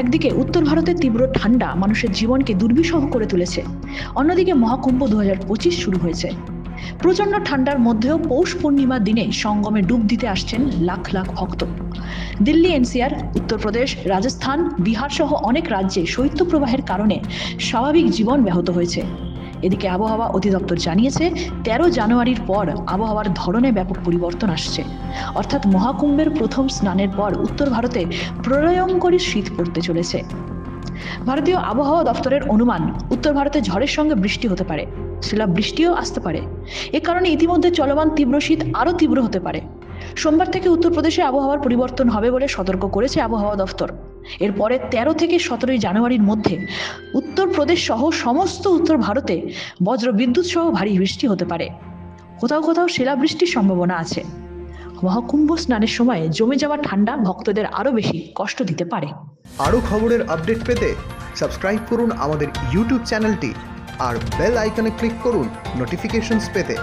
একদিকে উত্তর ভারতের তীব্র ঠান্ডা মানুষের জীবনকে দুর্বিষহ করে তুলেছে, অন্যদিকে মহাকুম্ভ দু পঁচিশ শুরু হয়েছে। প্রচণ্ড ঠান্ডার মধ্যেও পৌষ পূর্ণিমার দিনে সঙ্গমে ডুব দিতে আসছেন লাখ লাখ ভক্ত। দিল্লি এনসিআর, উত্তরপ্রদেশ, রাজস্থান বিহার সহ অনেক রাজ্যে শৈত্যপ্রবাহের কারণে স্বাভাবিক জীবন ব্যাহত হয়েছে। এদিকে আবহাওয়া অধিদপ্তর জানিয়েছে, তেরো জানুয়ারির পর আবহাওয়ার ধরনে ব্যাপক পরিবর্তন আসছে। অর্থাৎ মহাকুম্ভের প্রথম স্নানের পর উত্তর ভারতে প্রলয়ঙ্করী শীত পড়তে চলেছে। ভারতীয় আবহাওয়া দপ্তরের অনুমান, উত্তর ভারতে ঝড়ের সঙ্গে বৃষ্টি হতে পারে। শিলা বৃষ্টিও আসতে পারে। এ কারণে ইতিমধ্যে চলমান তীব্র শীত আরও তীব্র হতে পারে। সোমবার থেকে উত্তরপ্রদেশে আবহাওয়ার পরিবর্তন হবে বলে সতর্ক করেছে আবহাওয়া দফতর এরপরে তেরো থেকে সতেরোই জানুয়ারির মধ্যে উত্তরপ্রদেশ সহ সমস্ত উত্তর ভারতে বজ্র বিদ্যুৎ সহ ভারী বৃষ্টি হতে পারে। কোথাও কোথাও শিলাবৃষ্টির সম্ভাবনা আছে। মহাকুম্ভ স্নানের সময় জমে যাওয়া ঠান্ডা ভক্তদের আরও বেশি কষ্ট দিতে পারে। আরও খবরের আপডেট পেতে সাবস্ক্রাইব করুন আমাদের ইউটিউব চ্যানেলটি আর বেল আইকনে ক্লিক করুন নোটিফিকেশনস পেতে।